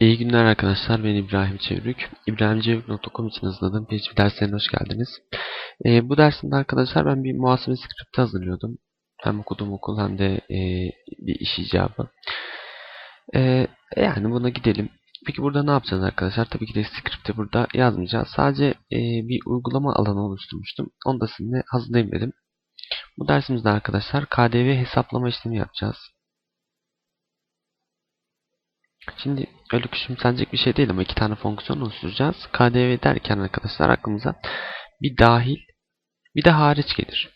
İyi günler arkadaşlar. Ben İbrahim Çevrük. İbrahimcevrik.com için hazırladığım PHP derslerine hoş geldiniz. Ee, bu dersimde arkadaşlar ben bir muhasebe skripti hazırlıyordum. Hem okuduğum okul hem de e, bir iş icabı. Ee, yani buna gidelim. Peki burada ne yapacağız arkadaşlar? Tabii ki de skripti burada yazmayacağız. Sadece e, bir uygulama alanı oluşturmuştum. Onu da sizinle hazırlayayım dedim. Bu dersimizde arkadaşlar KDV hesaplama işlemi yapacağız. Şimdi öyle küçümsenecek bir şey değil ama iki tane fonksiyon oluşturacağız. KDV derken arkadaşlar aklımıza bir dahil bir de hariç gelir.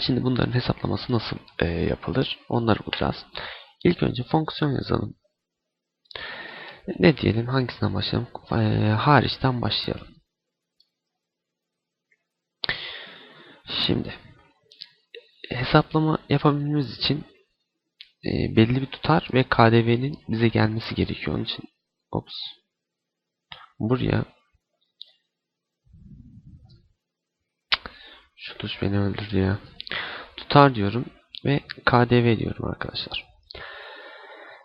Şimdi bunların hesaplaması nasıl e, yapılır? Onları bulacağız. İlk önce fonksiyon yazalım. Ne diyelim? Hangisinden başlayalım? E, hariçten başlayalım. Şimdi hesaplama yapabilmemiz için e, belli bir tutar ve KDV'nin bize gelmesi gerekiyor. Onun için ops buraya şu tuş beni öldürdü ya. Tutar diyorum ve KDV diyorum arkadaşlar.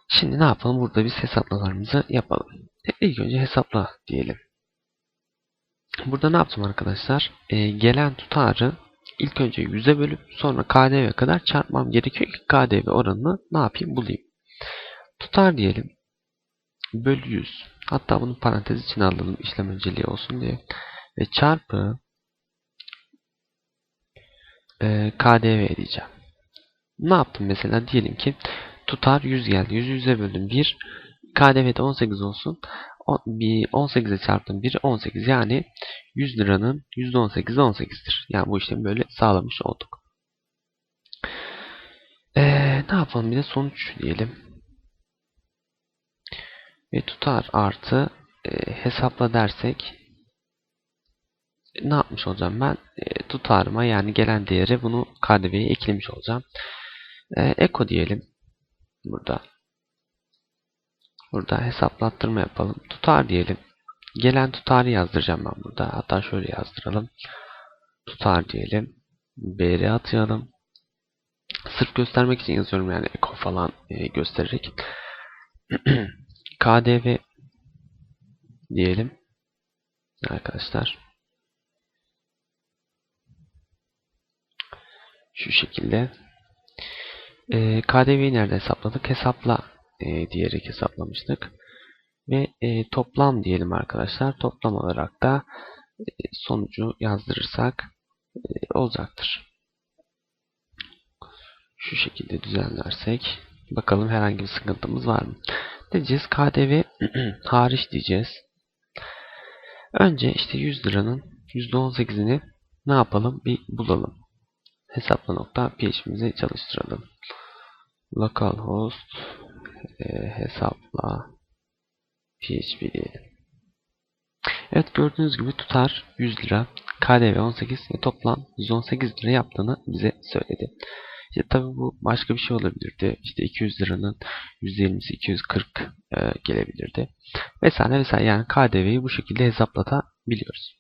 Şimdi ne yapalım? Burada biz hesaplamalarımızı yapalım. E, ilk önce hesapla diyelim. Burada ne yaptım arkadaşlar? E, gelen tutarı ilk önce 100'e bölüp sonra KDV kadar çarpmam gerekiyor ki KDV oranını ne yapayım bulayım. Tutar diyelim. Bölü 100. Hatta bunu parantez içine alalım işlem önceliği olsun diye. Ve çarpı e, KDV diyeceğim. Ne yaptım mesela? Diyelim ki tutar 100 geldi. 100'ü 100'e böldüm 1. KDV de 18 olsun. Bir 18'e çarptım 1 18 yani 100 liranın %18'i 18'dir. Yani bu işlemi böyle sağlamış olduk. Ee, ne yapalım bir de sonuç diyelim. Ve tutar artı e, hesapla dersek ne yapmış olacağım ben? E, tutarıma yani gelen değeri bunu KDV'ye eklemiş olacağım. E, eko diyelim. Burada. Burada hesaplattırma yapalım. Tutar diyelim. Gelen tutarı yazdıracağım ben burada. Hatta şöyle yazdıralım. Tutar diyelim. BR atayalım. Sırf göstermek için yazıyorum yani eko falan e, göstererek. KDV diyelim. Arkadaşlar. Şu şekilde. E, KDV'yi nerede hesapladık? Hesapla e, diyerek hesaplamıştık. Ve e, toplam diyelim arkadaşlar. Toplam olarak da e, sonucu yazdırırsak e, olacaktır. Şu şekilde düzenlersek bakalım herhangi bir sıkıntımız var mı? Diyeceğiz KDV hariç diyeceğiz. Önce işte 100 liranın %18'ini ne yapalım? Bir bulalım. Hesapla nokta php'mizi çalıştıralım. Localhost e, hesapla PHP. Evet gördüğünüz gibi tutar 100 lira. KDV 18 ve toplam 118 lira yaptığını bize söyledi. İşte tabi bu başka bir şey olabilirdi. İşte 200 liranın %20'si 240 e, gelebilirdi. Vesaire vesaire yani KDV'yi bu şekilde hesaplatabiliyoruz.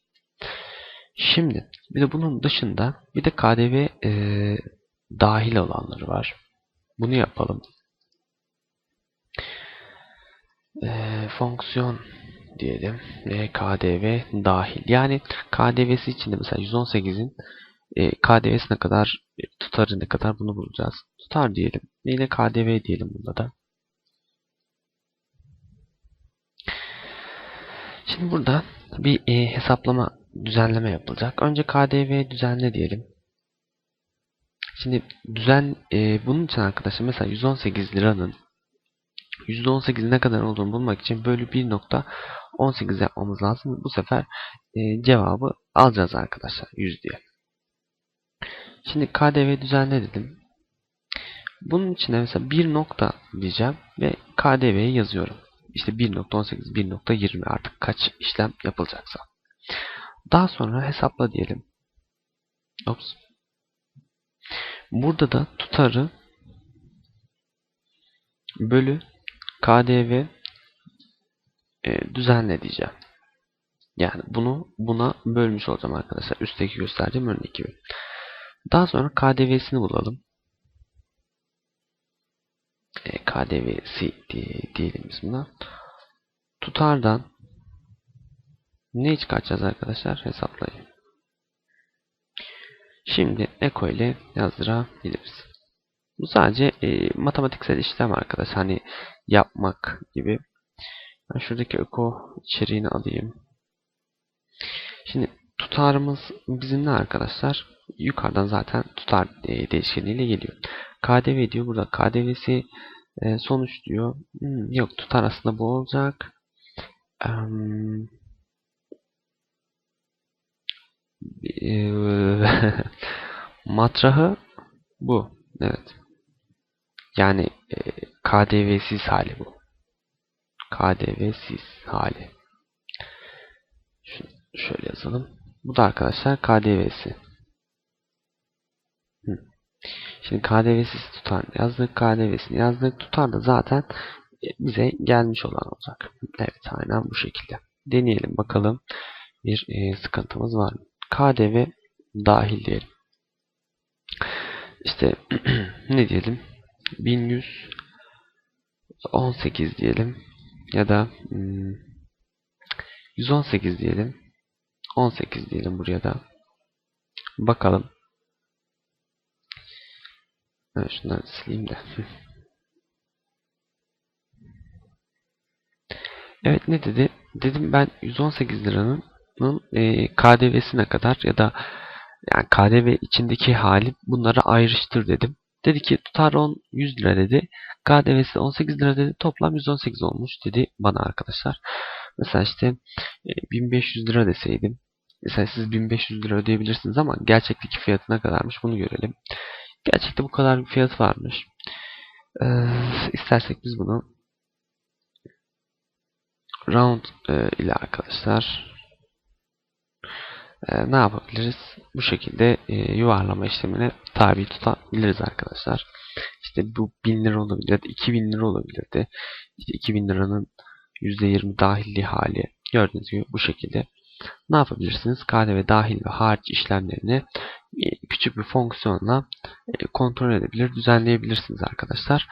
Şimdi bir de bunun dışında bir de KDV e, dahil olanları var. Bunu yapalım. E, fonksiyon diyelim. E, KDV dahil. Yani KDV'si içinde mesela 118'in e, KDV'sine kadar e, tutarı ne kadar bunu bulacağız. Tutar diyelim. Yine KDV diyelim bunda da. Şimdi burada bir e, hesaplama düzenleme yapılacak. Önce KDV düzenle diyelim. Şimdi düzen e, bunun için arkadaşlar mesela 118 liranın %18 ne kadar olduğunu bulmak için böyle 1.18 yapmamız lazım. Bu sefer e, cevabı alacağız arkadaşlar 100 diye. Şimdi KDV düzenle dedim. Bunun için mesela 1 nokta diyeceğim ve KDV'yi yazıyorum. İşte 1.18, 1.20 artık kaç işlem yapılacaksa. Daha sonra hesapla diyelim. Ops. Burada da tutarı bölü KDV e, düzenle diyeceğim. Yani bunu buna bölmüş olacağım arkadaşlar. Üstteki gösterdiğim örnek gibi. Daha sonra KDV'sini bulalım. E, KDV'si diye, diyelim biz buna. tutardan ne çıkartacağız arkadaşlar? Hesaplayın. Şimdi eko ile yazdırabiliriz. Bu sadece e, matematiksel işlem arkadaş. Hani yapmak gibi. Ben şuradaki eko içeriğini alayım. Şimdi tutarımız bizim ne arkadaşlar? Yukarıdan zaten tutar e, değişkeniyle geliyor. KDV diyor. Burada KDV'si e, sonuç diyor. Hmm, yok tutar aslında bu olacak. Em, e, matrahı bu. Evet. Yani e, KDV'siz hali bu. KDV'siz hali. Şunu şöyle yazalım. Bu da arkadaşlar KDV'si. Şimdi KDV'siz tutar yazdık. KDV'sini yazdık. Tutar da zaten e, bize gelmiş olan olacak. Evet aynen bu şekilde. Deneyelim bakalım. Bir e, sıkıntımız var mı? KDV dahil diyelim. İşte ne diyelim? 1118 diyelim. Ya da hmm, 118 diyelim. 18 diyelim buraya da. Bakalım. Evet, şunları sileyim de. Evet ne dedi? Dedim ben 118 liranın e, KDV'sine kadar ya da yani KDV içindeki hali bunları ayrıştır dedim. Dedi ki tutar 10 100 lira dedi. KDV'si 18 lira dedi. Toplam 118 olmuş dedi bana arkadaşlar. Mesela işte e, 1500 lira deseydim. Mesela siz 1500 lira ödeyebilirsiniz ama gerçekteki fiyatı ne kadarmış bunu görelim. Gerçekte bu kadar bir fiyat varmış. Ee, istersek biz bunu round e, ile arkadaşlar e, ne yapabiliriz? Bu şekilde e, yuvarlama işlemine tabi tutabiliriz arkadaşlar. İşte bu 1000 lira olabilir ya da 2000 lira olabilirdi. İşte 2000 liranın %20 dahilli hali gördüğünüz gibi bu şekilde ne yapabilirsiniz? KDV dahil ve hariç işlemlerini e, küçük bir fonksiyonla e, kontrol edebilir, düzenleyebilirsiniz arkadaşlar.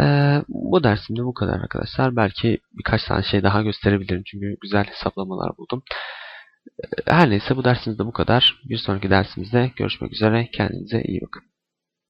E, bu dersimde bu kadar arkadaşlar. Belki birkaç tane şey daha gösterebilirim çünkü güzel hesaplamalar buldum. Her neyse bu dersimizde bu kadar. Bir sonraki dersimizde görüşmek üzere. Kendinize iyi bakın.